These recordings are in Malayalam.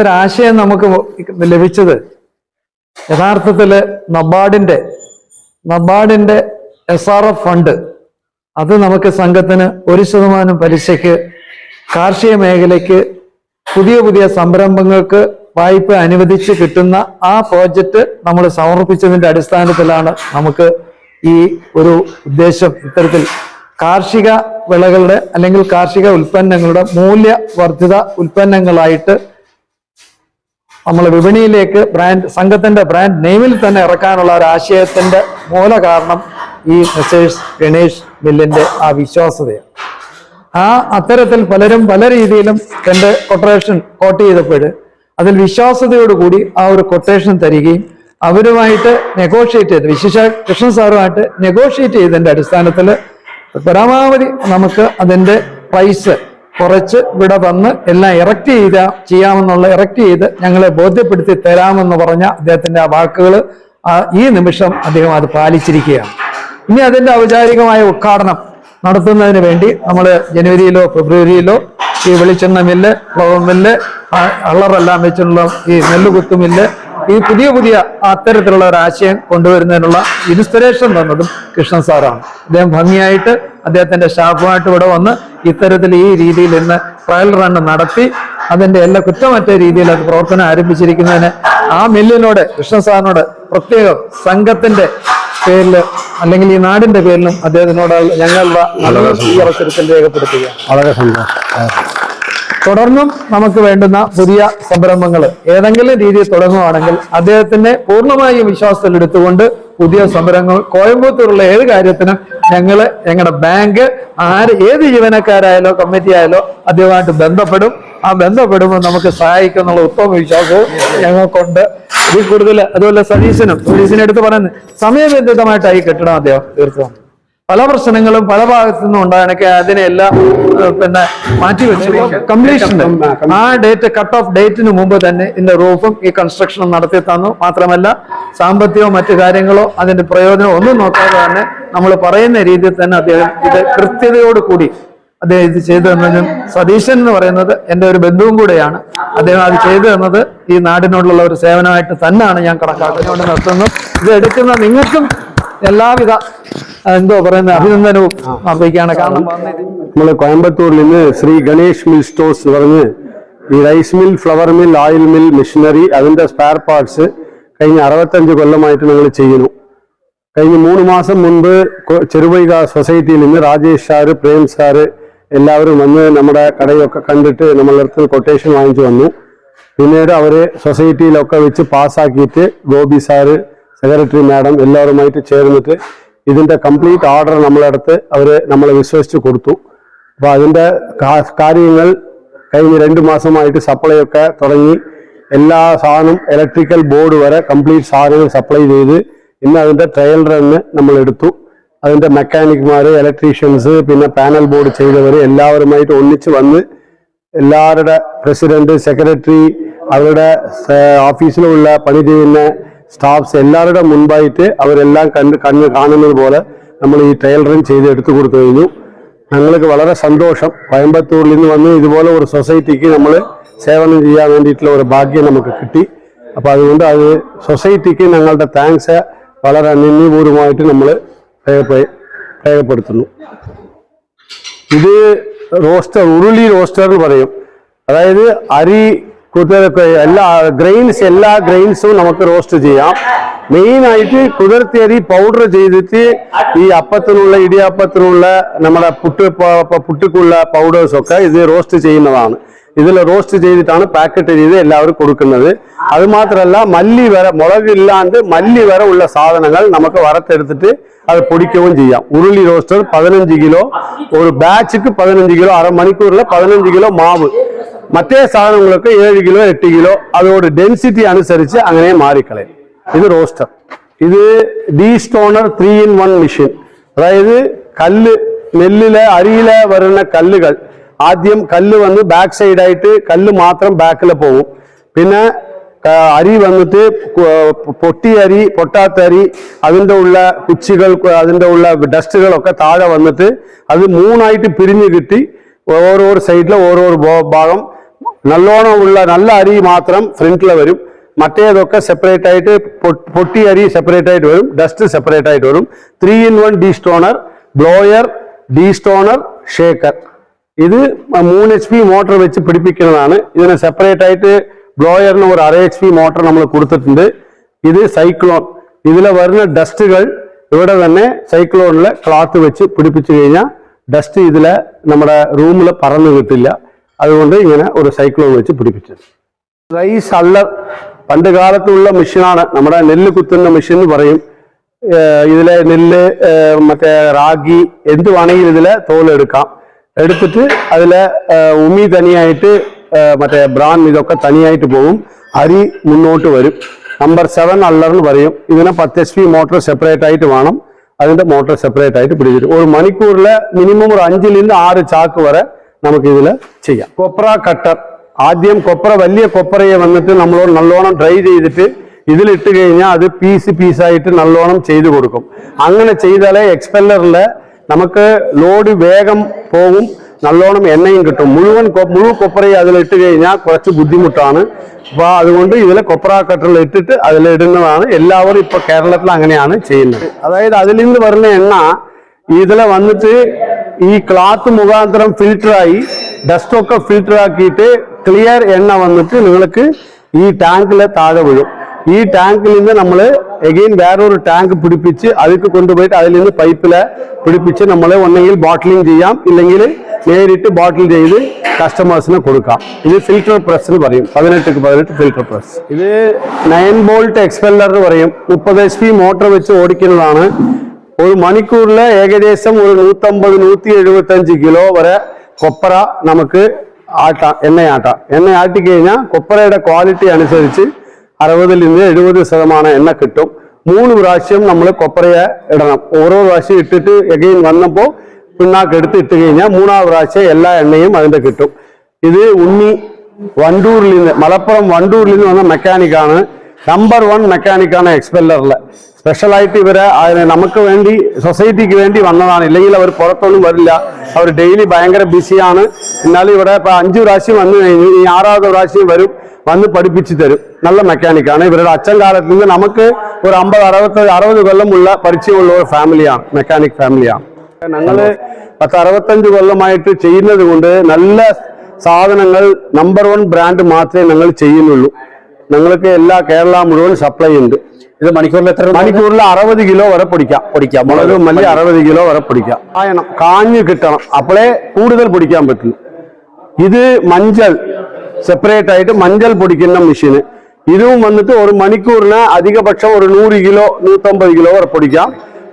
നമ്മുടെ ഈ ഒരു ആശയം നമുക്ക് ലഭിച്ചത് യഥാർത്ഥത്തിൽ നബാർഡിന്റെ നബാർഡിന്റെ എസ് ആർ എഫ് ഫണ്ട് അത് നമുക്ക് സംഘത്തിന് ഒരു ശതമാനം പലിശയ്ക്ക് കാർഷിക മേഖലയ്ക്ക് പുതിയ പുതിയ സംരംഭങ്ങൾക്ക് വായ്പ അനുവദിച്ച് കിട്ടുന്ന ആ പ്രോജക്റ്റ് നമ്മൾ സമർപ്പിച്ചതിന്റെ അടിസ്ഥാനത്തിലാണ് നമുക്ക് ഈ ഒരു ഉദ്ദേശം. ഇത്തരത്തിൽ കാർഷിക വിളകളുടെ അല്ലെങ്കിൽ കാർഷിക ഉൽപ്പന്നങ്ങളുടെ മൂല്യവർദ്ധിത ഉൽപ്പന്നങ്ങളായിട്ട് നമ്മൾ വിപണിയിലേക്ക് ബ്രാൻഡ് സംഘത്തിന്റെ ബ്രാൻഡ് നെയിമിൽ തന്നെ ഇറക്കാനുള്ള ഒരു ആശയത്തിന്റെ മൂല കാരണം ഈ മെസ്സേഴ്സ് ഗണേഷ് മില്ലിന്റെ ആ വിശ്വാസതയാണ് ആ അത്തരത്തിൽ പലരും പല രീതിയിലും എന്റെ കൊട്ടേഷൻ കോട്ട് ചെയ്തപ്പോൾ അതിൽ വിശ്വാസതയോടുകൂടി ആ ഒരു കൊട്ടേഷൻ തരികയും അവരുമായിട്ട് നെഗോഷിയേറ്റ് ചെയ്ത് വിശേഷ കൃഷ്ണൻ സാറുമായിട്ട് നെഗോഷിയേറ്റ് ചെയ്തതിന്റെ അടിസ്ഥാനത്തിൽ പരമാവധി നമുക്ക് അതിന്റെ പ്രൈസ് കുറച്ച് ഇവിടെ വന്ന് എല്ലാം ഇറക്റ്റ് ചെയ്ത ചെയ്യാമെന്നുള്ള ഇറക്റ്റ് ചെയ്ത് ഞങ്ങളെ ബോധ്യപ്പെടുത്തി തരാമെന്ന് പറഞ്ഞ അദ്ദേഹത്തിന്റെ ആ വാക്കുകൾ ഈ നിമിഷം അദ്ദേഹം അത് പാലിച്ചിരിക്കുകയാണ്. ഇനി അതിന്റെ ഔപചാരികമായ ഉദ്ഘാടനം നടത്തുന്നതിന് വേണ്ടി നമ്മൾ ജനുവരിയിലോ ഫെബ്രുവരിയിലോ ഈ വെളിച്ചെണ്ണ മില്ല് ഫ്ലവർ മില്ല് അള്ളറെല്ലാം വെച്ചുള്ള ഈ നെല്ലുകുത്തു മില്ല് ഈ പുതിയ പുതിയ അത്തരത്തിലുള്ള ഒരു ആശയം കൊണ്ടുവരുന്നതിനുള്ള ഇൻസ്പിറേഷൻ തന്നതും കൃഷ്ണൻ സാറാണ്. അദ്ദേഹം ഭംഗിയായിട്ട് അദ്ദേഹത്തിന്റെ സ്റ്റാഫുമായിട്ട് ഇവിടെ വന്ന് ഇത്തരത്തിൽ ഈ രീതിയിൽ ഇന്ന് ട്രയൽ റൺ നടത്തി അതിന്റെ എല്ലാ കുറ്റമറ്റ രീതിയിൽ അത് പ്രവർത്തനം ആരംഭിച്ചിരിക്കുന്നതിന് ആ മില്ലിനോട് കൃഷ്ണ സാറിനോട് പ്രത്യേകം സംഘത്തിന്റെ പേരിൽ അല്ലെങ്കിൽ ഈ നാടിന്റെ പേരിലും അദ്ദേഹത്തിനോട് ഞങ്ങളുടെ ഈ അവസരത്തിൽ രേഖപ്പെടുത്തുക വളരെ സന്തോഷം. തുടർന്നും നമുക്ക് വേണ്ടുന്ന പുതിയ സംരംഭങ്ങൾ ഏതെങ്കിലും രീതിയിൽ തുടങ്ങുകയാണെങ്കിൽ അദ്ദേഹത്തിന്റെ പൂർണമായും വിശ്വാസത്തിൽ എടുത്തുകൊണ്ട് പുതിയ സംരംഭങ്ങൾ കോയമ്പത്തൂരുള്ള ഏത് കാര്യത്തിനും ഞങ്ങൾ ഞങ്ങളുടെ ബാങ്ക് ആര് ഏത് ജീവനക്കാരായാലോ കമ്മിറ്റി ആയാലോ അദ്ദേഹമായിട്ട് ബന്ധപ്പെടും. ആ ബന്ധപ്പെടുമ്പോൾ നമുക്ക് സഹായിക്കുന്നുള്ള ഉത്തമ വിശ്വാസവും ഞങ്ങൾക്കുണ്ട്. ഇതിൽ കൂടുതൽ അതുപോലെ സതീശനും സതീശനെ എടുത്ത് പറയുന്നത് സമയബന്ധിതമായിട്ടായി കെട്ടണം അദ്ദേഹം തീർച്ചയായും പല പ്രശ്നങ്ങളും പല ഭാഗത്തു നിന്നും ഉണ്ടാകണക്കെ അതിനെല്ലാം പിന്നെ മാറ്റി വെച്ചു. കംപ്ലീഷൻ ആ ഡേറ്റ് കട്ട് ഓഫ് ഡേറ്റിന് മുമ്പ് തന്നെ ഇതിന്റെ റൂഫും ഈ കൺസ്ട്രക്ഷനും നടത്തി തന്നു. മാത്രമല്ല സാമ്പത്തികമോ മറ്റു കാര്യങ്ങളോ അതിന്റെ പ്രയോജനം ഒന്നും നോക്കാതെ തന്നെ നമ്മൾ പറയുന്ന രീതിയിൽ തന്നെ അദ്ദേഹം ഇത് കൃത്യതയോട് കൂടി അദ്ദേഹം ഇത് ചെയ്തു തന്നതിനും സതീശൻ എന്ന് പറയുന്നത് എന്റെ ഒരു ബന്ധുവും കൂടെയാണ്. അദ്ദേഹം അത് ചെയ്തു തന്നത് ഈ നാടിനോടുള്ള ഒരു സേവനമായിട്ട് തന്നെയാണ് ഞാൻ കണക്കാക്കുന്നത്. നിർത്തുന്നു. ഇത് എടുക്കുന്ന നിങ്ങൾക്കും എല്ലാവിധ എന്തോ പറയുന്ന അഭിനന്ദനവും അർപ്പിക്കുകയാണ്. കാരണം നമ്മൾ കോയമ്പത്തൂരിൽ നിന്ന് ശ്രീ ഗണേഷ് മിൽ സ്റ്റോഴ്സ് എന്ന് പറഞ്ഞ് ഈ rice mill flour mill oil mill machinery അതിന്റെ സ്പെയർ പാർട്സ് കഴിഞ്ഞ അറുപത്തഞ്ച് കൊല്ലമായിട്ട് ഞങ്ങൾ ചെയ്യുന്നു. കഴിഞ്ഞ മൂന്ന് മാസം മുൻപ് ചെറുവൈക സൊസൈറ്റിയിൽ നിന്ന് രാജേഷ് സാറ് പ്രേം സാറ് എല്ലാവരും വന്ന് നമ്മുടെ കടയൊക്കെ കണ്ടിട്ട് നമ്മളുടെ അടുത്ത് കൊട്ടേഷൻ വാങ്ങിച്ചു വന്നു. പിന്നീട് അവർ സൊസൈറ്റിയിലൊക്കെ വെച്ച് പാസ്സാക്കിയിട്ട് ഗോപി സാറ് സെക്രട്ടറി മാഡം എല്ലാവരുമായിട്ട് ചേർന്നിട്ട് ഇതിന്റെ കംപ്ലീറ്റ് ഓർഡർ നമ്മളെടുത്ത് അവർ നമ്മളെ വിശ്വസിച്ച് കൊടുത്തു. അപ്പോൾ അതിന്റെ കാര്യങ്ങൾ കഴിഞ്ഞ രണ്ട് മാസമായിട്ട് സപ്ലൈ ഒക്കെ തുടങ്ങി. എല്ലാ സാധനവും ഇലക്ട്രിക്കൽ ബോർഡ് വരെ കംപ്ലീറ്റ് സാധനങ്ങൾ സപ്ലൈ ചെയ്ത് ഇന്ന് അതിന്റെ ട്രയൽ റണ്ണ് നമ്മൾ എടുത്തു. അതിന്റെ മെക്കാനിക്മാര് ഇലക്ട്രീഷ്യൻസ് പിന്നെ പാനൽ ബോർഡ് ചെയ്തവർ എല്ലാവരുമായിട്ട് ഒന്നിച്ച് വന്ന് എല്ലാവരുടെ പ്രസിഡന്റ് സെക്രട്ടറി അവരുടെ ഓഫീസിലുള്ള പണി ചെയ്യുന്ന സ്റ്റാഫ്സ് എല്ലാവരുടെ മുൻപായിട്ട് അവരെല്ലാം കണ്ട് കണ്ണ് കാണുന്നത് പോലെ നമ്മൾ ഈ ടൈലറിങ് ചെയ്ത് എടുത്തു കൊടുത്തു കഴിഞ്ഞു. ഞങ്ങൾക്ക് വളരെ സന്തോഷം. കോയമ്പത്തൂരിൽ നിന്ന് വന്ന് ഇതുപോലെ ഒരു സൊസൈറ്റിക്ക് നമ്മൾ സേവനം ചെയ്യാൻ വേണ്ടിയിട്ടുള്ള ഒരു ഭാഗ്യം നമുക്ക് കിട്ടി. അപ്പോൾ അതുകൊണ്ട് അത് സൊസൈറ്റിക്ക് ഞങ്ങളുടെ താങ്ക്സ് വളരെ നന്ദിപൂർവമായിട്ട് നമ്മൾ രേഖപ്പെടുത്തുന്നു ഇത് റോസ്റ്റർ ഉരുളി റോസ്റ്റർ എന്ന് പറയും. അതായത് അരി കുതിരക്ക് എല്ലാ ഗ്രെയിൻസ് എല്ലാ ഗ്രെയിൻസും നമുക്ക് റോസ്റ്റ് ചെയ്യാം മെയിൻ ആയിട്ട് കുതിർത്തി അരി പൗഡർ ചെയ്തിട്ട് ഈ അപ്പത്തിനുള്ള ഇടിയപ്പത്തിനുള്ള നമ്മുടെ പുട്ട് പ- പ- പുട്ടിക്കുള്ള പൗഡേഴ്സ് ഒക്കെ ഇത് റോസ്റ്റ് ചെയ്യുന്നതാണ്. ഇതിൽ റോസ്റ്റ് ചെയ്തിട്ടാണ് പാക്കറ്റ് ചെയ്ത് എല്ലാവരും കൊടുക്കുന്നത്. അത് മാത്രമല്ല മല്ലി വരെ മുളകില്ലാണ്ട് മല്ലി വരെ ഉള്ള സാധനങ്ങൾ നമുക്ക് വറുത്തെടുത്തിട്ട് അത് പൊടിക്കുകയും ചെയ്യാം. ഉരുളി റോസ്റ്റർ പതിനഞ്ച് കിലോ ഒരു ബാച്ചുക്ക് പതിനഞ്ച് കിലോ അരമണിക്കൂറിൽ പതിനഞ്ച് കിലോ മാവ്. മറ്റേ സാധനങ്ങൾക്ക് ഏഴ് കിലോ എട്ട് കിലോ അതോട് ഡെൻസിറ്റി അനുസരിച്ച് അങ്ങനെ മാറിക്കളയും ഇത് റോസ്റ്റർ ഇത് destoner three in one machine അതായത് കല്ല് നെല്ലിലെ അരിയിലെ വരുന്ന കല്ലുകൾ ആദ്യം കല്ല് വന്ന് ബാക്ക് സൈഡായിട്ട് കല്ല് മാത്രം ബാക്കിൽ പോകും പിന്നെ ക- അരി വന്നിട്ട് കു- പൊട്ടിയ അരി പൊട്ടാത്ത അരി അതിന്റെ ഉള്ള കുച്ചികൾ അതിന്റെ ഉള്ള ഡസ്റ്റുകളൊക്കെ താഴെ വന്നിട്ട് അത് മൂന്നായിട്ട് പിരിഞ്ഞ് കിട്ടി. ഓരോരോ സൈഡിൽ ഓരോരോ ഭോ- ഭാഗം നല്ലോണം ഉള്ള നല്ല അരി മാത്രം ഫ്രണ്ടിൽ വരും. മറ്റേതൊക്കെ സെപ്പറേറ്റ് ആയിട്ട് പൊട്ടി അരി സെപ്പറേറ്റ് ആയിട്ട് വരും. ഡസ്റ്റ് സെപ്പറേറ്റ് ആയിട്ട് വരും. Three in one destoner blower destoner shaker ഇത് മൂന്ന് എച്ച് പി മോട്ടർ വെച്ച് പിടിപ്പിക്കുന്നതാണ്. ഇതിന് സെപ്പറേറ്റ് ആയിട്ട് ബ്ലോയറിന് ഒരു അര എച്ച് പി മോട്ടർ നമ്മൾ കൊടുത്തിട്ടുണ്ട്. ഇത് സൈക്ലോൺ ഇതിൽ വരുന്ന ഡസ്റ്റുകൾ ഇവിടെ തന്നെ സൈക്ലോണിലെ ക്ലാത്ത് വെച്ച് പിടിപ്പിച്ചു കഴിഞ്ഞാൽ ഡസ്റ്റ് ഇതിൽ നമ്മുടെ റൂമിൽ പറന്നു കിട്ടില്ല. അതുകൊണ്ട് ഇങ്ങനെ ഒരു സൈക്ലോൺ വെച്ച് പിടിപ്പിച്ചത്. റൈസ് അള്ളർ പണ്ട് കാലത്തുള്ള മെഷീനാണ് നമ്മുടെ നെല്ല് കുത്തുന്ന മെഷീൻ എന്ന് പറയും. ഏഹ് ഇതിലെ നെല്ല് ഏഹ് മറ്റേ റാഗി എന്ത് വേണമെങ്കിലും ഇതിലെ തോലെടുക്കാം എടുത്തിട്ട് അതിലെ ഏഹ് ഉമി തനിയായിട്ട് ഏഹ് മറ്റേ ബ്രാൻ ഇതൊക്കെ തനിയായിട്ട് പോകും. അരി മുന്നോട്ട് വരും. നമ്പർ സെവൻ അള്ളർ എന്ന് പറയും. ഇതിനെ പത്ത് എച്ച് പി മോട്ടോർ സെപ്പറേറ്റ് ആയിട്ട് വേണം. അതിന്റെ മോട്ടോർ സെപ്പറേറ്റ് ആയിട്ട് പിടിച്ചിട്ട്. ഒരു മണിക്കൂറിൽ മിനിമം ഒരു അഞ്ചിൽ നിന്ന് ആറ് ചാക്ക് വരെ നമുക്ക് ഇതിൽ ചെയ്യാം. കൊപ്ര കട്ടർ. ആദ്യം കൊപ്ര വലിയ കൊപ്രയെ വന്നിട്ട് നമ്മൾ നല്ലോണം ഡ്രൈ ചെയ്തിട്ട് ഇതിലിട്ട് കഴിഞ്ഞാൽ അത് പീസ് പീസായിട്ട് നല്ലോണം ചെയ്തു കൊടുക്കും. അങ്ങനെ ചെയ്താലേ എക്സ്പെല്ലറിൽ നമുക്ക് ലോഡ് വേഗം പോകും നല്ലോണം എണ്ണയും കിട്ടും. മുഴുവൻ മുഴുവൻ കൊപ്രയെ അതിലിട്ട് കഴിഞ്ഞാൽ കുറച്ച് ബുദ്ധിമുട്ടാണ്. അപ്പോൾ അതുകൊണ്ട് ഇതിൽ കൊപ്ര കട്ടറിൽ ഇട്ടിട്ട് അതിലിടുന്നതാണ് എല്ലാവരും ഇപ്പോൾ കേരളത്തിൽ അങ്ങനെയാണ് ചെയ്യുന്നത്. അതായത് അതിൽ നിന്ന് വരുന്ന എണ്ണ ഇതിൽ വന്നിട്ട് ഈ ക്ലാത്ത് മുഖാന്തരം ഫിൽറ്ററായി ഡസ്റ്റൊക്കെ ഫിൽറ്റർ ആക്കിയിട്ട് ക്ലിയർ എണ്ണ വന്നിട്ട് നിങ്ങൾക്ക് ഈ ടാങ്കിൽ താഴെ വീഴും. ഈ ടാങ്കിൽ നിന്ന് നമ്മൾ എഗെയിൻ വേറൊരു ടാങ്ക് പിടിപ്പിച്ച് അതിക്ക് കൊണ്ടുപോയിട്ട് അതിൽ നിന്ന് പൈപ്പിൽ പിടിപ്പിച്ച് നമ്മൾ ഒന്നെങ്കിൽ ബോട്ടിലിംഗ് ചെയ്യാം ഇല്ലെങ്കിൽ നേരിട്ട് ബോട്ടിൽ ചെയ്ത് കസ്റ്റമേഴ്സിന് കൊടുക്കാം. ഇത് ഫിൽറ്റർ പ്രസ് എന്ന് പറയും. പതിനെട്ടുക്ക് പതിനെട്ട് ഫിൽറ്റർ പ്രസ് ഇത് നയൻ ബോൾട്ട് എക്സ്പെല്ലർ എന്ന് പറയും. മുപ്പത് എച്ച് പി മോട്ടോർ വെച്ച് ഓടിക്കുന്നതാണ് ഒരു മണിക്കൂറിൽ ഏകദേശം ഒരു നൂറ്റമ്പത് നൂറ്റി എഴുപത്തി അഞ്ച് കിലോ വരെ കൊപ്പര നമുക്ക് ആട്ടാം എണ്ണയാട്ടാം. എണ്ണ ആട്ടി കഴിഞ്ഞാൽ കൊപ്പരയുടെ ക്വാളിറ്റി അനുസരിച്ച് അറുപതിൽ നിന്ന് എഴുപത് ശതമാനം എണ്ണ കിട്ടും. മൂന്ന് പ്രാവശ്യം നമ്മൾ കൊപ്പരയെ ഇടണം. ഓരോ പ്രാവശ്യം ഇട്ടിട്ട് എഗെയിൻ വന്നപ്പോൾ പിണ്ണാക്ക് എടുത്ത് ഇട്ട് കഴിഞ്ഞാൽ മൂന്നാം പ്രാവശ്യം എല്ലാ എണ്ണയും അതിന്റെ കിട്ടും. ഇത് ഉണ്ണി വണ്ടൂരിൽ നിന്ന് മലപ്പുറം വണ്ടൂരിൽ നിന്ന് വന്ന മെക്കാനിക്കാണ് നമ്പർ വൺ മെക്കാനിക്കാണ് എക്സ്പെല്ലറിൽ സ്പെഷ്യലായിട്ട് ഇവരെ നമുക്ക് വേണ്ടി സൊസൈറ്റിക്ക് വേണ്ടി വന്നതാണ്. ഇല്ലെങ്കിൽ അവർ പുറത്തൊന്നും വരില്ല. അവർ ഡെയിലി ഭയങ്കര ബിസിയാണ് എന്നാലും ഇവിടെ ഇപ്പൊ അഞ്ചു പ്രാവശ്യം വന്നു കഴിഞ്ഞു ഈ ആറാമത്തെ പ്രാവശ്യം വരും വന്ന് പഠിപ്പിച്ചു തരും. നല്ല മെക്കാനിക്കാണ് ഇവരുടെ അച്ഛൻ കാലത്ത് നിന്ന് നമുക്ക് ഒരു അമ്പത് അറുപത്തി അറുപത് കൊല്ലമുള്ള പരിചയമുള്ള ഒരു ഫാമിലിയാണ് മെക്കാനിക് ഫാമിലിയാണ് ഞങ്ങൾ പത്ത് അറുപത്തഞ്ച് കൊല്ലമായിട്ട് ചെയ്യുന്നത് കൊണ്ട് നല്ല സാധനങ്ങൾ നമ്പർ വൺ ബ്രാൻഡ് മാത്രമേ ഞങ്ങൾ ചെയ്യുന്നുള്ളൂ. ഞങ്ങൾക്ക് എല്ലാ കേരള മുഴുവൻ സപ്ലൈ ഉണ്ട്. ഇത് മണിക്കൂറിൽ എത്ര രൂപ? മണിക്കൂറിൽ അറുപത് കിലോ വരെ പൊടിക്കാം. പൊടിക്കാം. മുളക് മല്ലി അറുപത് കിലോ വരെ പൊടിക്കാം. കായണം കാഞ്ഞ് കിട്ടണം. അപ്പോഴേ കൂടുതൽ പൊടിക്കാൻ പറ്റും ഇത് മഞ്ചൾ സെപ്പറേറ്റ് ആയിട്ട് മഞ്ചൾ പൊടിക്കുന്ന മെഷീന് ഇതും വന്നിട്ട് ഒരു മണിക്കൂറിന് അധികപക്ഷം ഒരു നൂറ് കിലോ നൂറ്റമ്പത് കിലോ വരെ പൊടിക്കാം.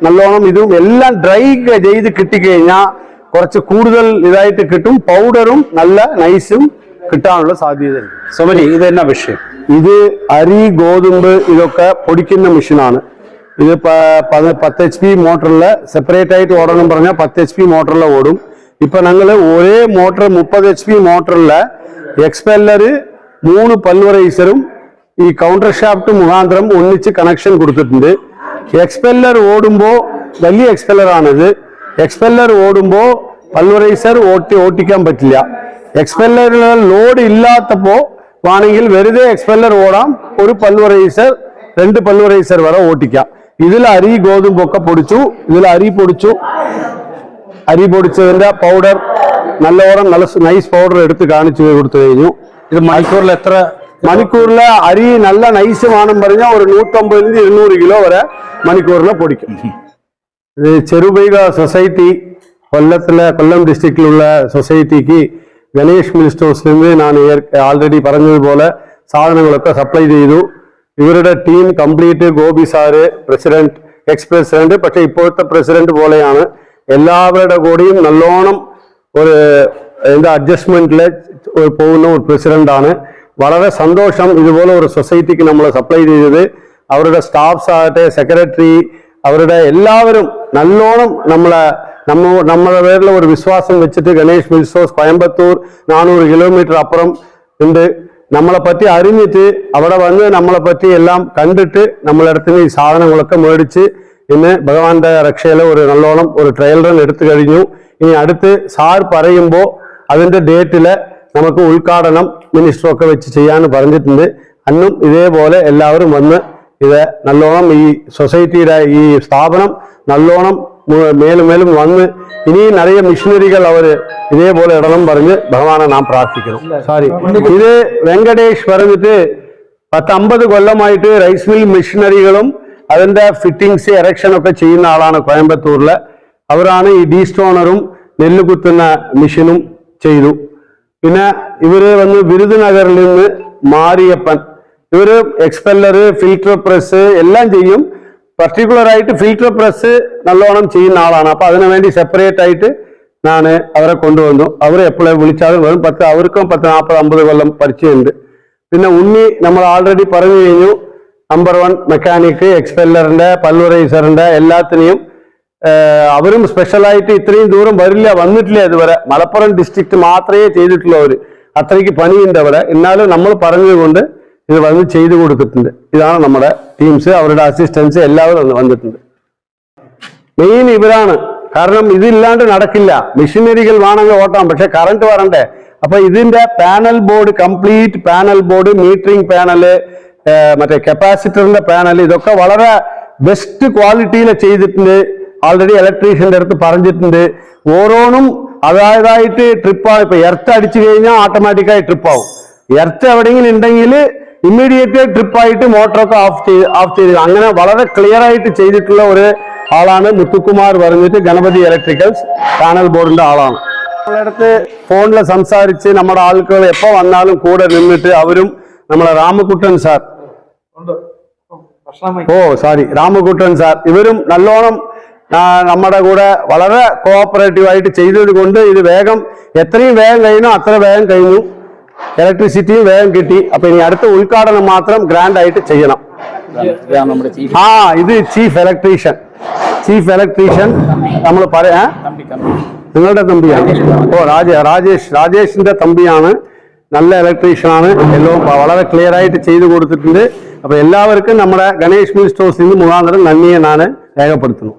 നല്ലോണം ഇതും എല്ലാം ഡ്രൈ ചെയ്ത് കിട്ടിക്കഴിഞ്ഞാൽ കുറച്ച് കൂടുതൽ ഇതായിട്ട് കിട്ടും. പൗഡറും നല്ല നൈസും കിട്ടാനുള്ള സാധ്യതയുണ്ട്. സോമനി ഇത് എന്നാ വിഷയം? ഇത് അരി ഗോതമ്പ് ഇതൊക്കെ പൊടിക്കുന്ന മെഷീനാണ് ഇത് പ- പത് പത്ത് എച്ച് പി മോട്ടറിൽ സെപ്പറേറ്റ് ആയിട്ട് ഓടണം പറഞ്ഞാൽ പത്ത് എച്ച് പി മോട്ടറിൽ ഓടും. ഇപ്പൊ ഞങ്ങൾ ഒരേ മോട്ടർ മുപ്പത് എച്ച് പി മോട്ടറിൽ എക്സ്പെല്ലറ് മൂന്ന് പൾവറൈസറും ഈ കൗണ്ടർ ഷാഫ്റ്റ് മുഖാന്തരം ഒന്നിച്ച് കണക്ഷൻ കൊടുത്തിട്ടുണ്ട്. എക്സ്പെല്ലർ ഓടുമ്പോൾ വലിയ എക്സ്പെല്ലർ ആണിത്. എക്സ്പെല്ലർ ഓടുമ്പോ പൾവറൈസർ ഓട്ടി ഓട്ടിക്കാൻ പറ്റില്ല. എക്സ്പെല്ലറിൽ ലോഡ് ഇല്ലാത്തപ്പോ വേണമെങ്കിൽ വെറുതെ എക്സ്പെല്ലർ ഓടാം ഒരു പൾവറൈസർ രണ്ട് പൾവറൈസർ വരെ ഓട്ടിക്കാം ഇതിൽ അരി ഗോതമ്പൊക്കെ പൊടിച്ചു ഇതിൽ അരി പൊടിച്ചു അരി പൊടിച്ചതിന്റെ പൗഡർ നല്ലോണം നല്ല നൈസ് പൗഡർ എടുത്ത് കാണിച്ചു കൊടുത്തു കഴിഞ്ഞു ഇത് മണിക്കൂറിൽ എത്ര മണിക്കൂറിൽ അരി നല്ല നൈസ് വേണം പറഞ്ഞാൽ ഒരു നൂറ്റമ്പതിന് ഇരുന്നൂറ് കിലോ വരെ മണിക്കൂറിൽ പൊടിക്കും ഇത് ചെറുപൈക സൊസൈറ്റി കൊല്ലത്തിലെ കൊല്ലം ഡിസ്ട്രിക്റ്റിലുള്ള സൊസൈറ്റിക്ക് ഗണേഷ് മിൽ സ്റ്റോഴ്സിൽ നിന്ന് ഞാൻ ആൾറെഡി പറഞ്ഞതുപോലെ സാധനങ്ങളൊക്കെ സപ്ലൈ ചെയ്തു. ഇവരുടെ team complete Gopi sir president ex president പക്ഷെ ഇപ്പോഴത്തെ പ്രസിഡന്റ് പോലെയാണ്. എല്ലാവരുടെ കൂടെയും നല്ലോണം ഒരു എന്താ അഡ്ജസ്റ്റ്മെന്റിൽ പോകുന്ന ഒരു പ്രസിഡന്റ് ആണ്. വളരെ സന്തോഷം ഇതുപോലെ ഒരു സൊസൈറ്റിക്ക് നമ്മൾ സപ്ലൈ ചെയ്തത്. അവരുടെ സ്റ്റാഫ്സ് ആകട്ടെ സെക്രട്ടറി അവരുടെ എല്ലാവരും നല്ലോണം നമ്മളെ നമ്മ നമ്മുടെ പേരിൽ ഒരു വിശ്വാസം വെച്ചിട്ട് ഗണേഷ് മിൽസോസ് കോയമ്പത്തൂർ നാനൂറ് കിലോമീറ്റർ അപ്പുറം ഉണ്ട് നമ്മളെ പറ്റി അറിഞ്ഞിട്ട് അവിടെ വന്ന് നമ്മളെ പറ്റി എല്ലാം കണ്ടിട്ട് നമ്മളെ അടുത്ത് ഈ സാധനങ്ങളൊക്കെ മേടിച്ച് ഇന്ന് ഭഗവാന്റെ രക്ഷയിലെ ഒരു നല്ലോണം ഒരു ട്രയൽ റൺ എടുത്തു കഴിഞ്ഞു ഇനി അടുത്ത് സാർ പറയുമ്പോൾ അതിന്റെ ഡേറ്റിൽ നമുക്ക് ഉദ്ഘാടനം മിനിസ്റ്റർ ഒക്കെ വെച്ച് ചെയ്യാന്ന് പറഞ്ഞിട്ടുണ്ട്. അന്നും ഇതേപോലെ എല്ലാവരും വന്ന് ഇത് നല്ലോണം ഈ സൊസൈറ്റിയുടെ ഈ സ്ഥാപനം നല്ലോണം മു- മേലും മേലും വന്ന് ഇനിയും നിറയെ മിഷനറികൾ അവർ ഇതേപോലെ ഇടണം പറഞ്ഞ് ഭഗവാനെ നാം പ്രാർത്ഥിക്കണം സോറി ഇത് വെങ്കടേഷ് പറഞ്ഞിട്ട് പത്തമ്പത് കൊല്ലമായിട്ട് റൈസ് മിൽ മിഷനറികളും അതിന്റെ ഫിറ്റിങ്സ് എറക്ഷൻ ഒക്കെ ചെയ്യുന്ന ആളാണ് കോയമ്പത്തൂരിൽ. അവരാണ് ഈ ഡീ സ്റ്റോണറും നെല്ല് കുത്തുന്ന മെഷീനും ചെയ്തു. പിന്നെ ഇവർ വന്ന് വിരുദുനഗറിൽ നിന്ന് മാരിയപ്പൻ. ഇവർ എക്സ്പെല്ലർ ഫിൽറ്റർ പ്രസ് എല്ലാം ചെയ്യും. പർട്ടിക്കുലർ ആയിട്ട് ഫിൽറ്റർ പ്രസ് നല്ലോണം ചെയ്യുന്ന ആളാണ്. അപ്പൊ അതിനു വേണ്ടി സെപ്പറേറ്റ് ആയിട്ട് ഞാൻ അവരെ കൊണ്ടുവന്നു. അവർ എപ്പോഴും വിളിച്ചാലും വരും പത്ത് അവർക്കും പത്ത് നാൽപ്പത് അമ്പത് കൊല്ലം പരിചയമുണ്ട്. പിന്നെ ഉണ്ണി നമ്മൾ ആൾറെഡി പറഞ്ഞു കഴിഞ്ഞു. നമ്പർ വൺ മെക്കാനിക് എക്സ്പെല്ലറിന്റെ പൾവറൈസറിന്റെ എല്ലാത്തിനെയും അവരും സ്പെഷ്യലായിട്ട് ഇത്രയും ദൂരം വരില്ല വന്നിട്ടില്ല ഇതുവരെ. മലപ്പുറം ഡിസ്ട്രിക്ട് മാത്രമേ ചെയ്തിട്ടുള്ളൂ അവർ അത്രയ്ക്ക് പണിയുണ്ട് അവിടെ. എന്നാലും നമ്മൾ പറഞ്ഞതുകൊണ്ട് ഇത് വന്ന് ചെയ്തു കൊടുക്കുന്നുണ്ട് ഇതാണ് നമ്മുടെ ടീംസ് അവരുടെ അസിസ്റ്റൻസ് എല്ലാവരും വന്ന് വന്നിട്ടുണ്ട്. മെയിൻ ഇവരാണ്. കാരണം ഇതില്ലാണ്ട് നടക്കില്ല. മെഷീനറികൾ വേണമെങ്കിൽ ഓട്ടാം പക്ഷെ കറണ്ട് വരണ്ടേ. അപ്പൊ ഇതിന്റെ panel board complete panel board metering panel മറ്റേ കപ്പാസിറ്ററിന്റെ പാനൽ ഇതൊക്കെ വളരെ ബെസ്റ്റ് ക്വാളിറ്റിയിൽ ചെയ്തിട്ടുണ്ട്. ആൾറെഡി ഇലക്ട്രീഷ്യന്റെ അടുത്ത് പറഞ്ഞിട്ടുണ്ട്. ഓരോന്നും അതായതായിട്ട് ട്രിപ്പാവും ഇപ്പൊ എർത്ത് അടിച്ചു കഴിഞ്ഞാൽ ഓട്ടോമാറ്റിക്കായി ട്രിപ്പ് ആവും. എർത്ത് എവിടെയെങ്കിലും ഉണ്ടെങ്കിൽ ഇമ്മീഡിയറ്റ് ട്രിപ്പായിട്ട് മോട്ടറൊക്കെ ഓഫ് ചെയ്ത് ഓഫ് ചെയ്ത്. അങ്ങനെ വളരെ ക്ലിയർ ആയിട്ട് ചെയ്തിട്ടുള്ള ഒരു ആളാണ് മുത്തുക്കുമാർ പറഞ്ഞിട്ട് ഗണപതി ഇലക്ട്രിക്കൽസ് പാനൽ ബോർഡിന്റെ ആളാണ്. നമ്മളടുത്ത് ഫോണിൽ സംസാരിച്ച് നമ്മുടെ ആളുകൾ എപ്പോ വന്നാലും കൂടെ നിന്നിട്ട് അവരും നമ്മളെ Ramakuttan sir oh sorry Ramakuttan sir ഇവരും നല്ലോണം നമ്മുടെ കൂടെ വളരെ കോഓപ്പറേറ്റീവ് ആയിട്ട് ചെയ്തത് കൊണ്ട് ഇത് വേഗം എത്രയും വേഗം കഴിഞ്ഞു അത്ര വേഗം കഴിഞ്ഞു. ഇലക്ട്രിസിറ്റിയും വേഗം കിട്ടി അപ്പൊ ഇനി അടുത്ത ഉദ്ഘാടനം മാത്രം ഗ്രാൻഡ് ആയിട്ട് ചെയ്യണം ഇതാണ് നമ്മുടെ ചീഫ് ആ ഇത് ചീഫ് ഇലക്ട്രീഷ്യൻ ചീഫ് ഇലക്ട്രീഷ്യൻ നമ്മൾ പറയാ കമ്പി കമ്പി നിങ്ങളുടെ തമ്പിയാണ് ഓ രാജ രാജേഷ് രാജേഷിന്റെ തമ്പിയാണ് നല്ല ഇലക്ട്രീഷ്യൻ ആണ് എല്ലാം വളരെ ക്ലിയർ ആയിട്ട് ചെയ്തു കൊടുത്തിട്ടുണ്ട് അപ്പൊ എല്ലാവർക്കും നമ്മുടെ ഗണേഷ് മിൽ സ്റ്റോഴ്സിൽ നിന്ന് മുഖാന്തരം നന്ദിയെ ഞാൻ രേഖപ്പെടുത്തുന്നു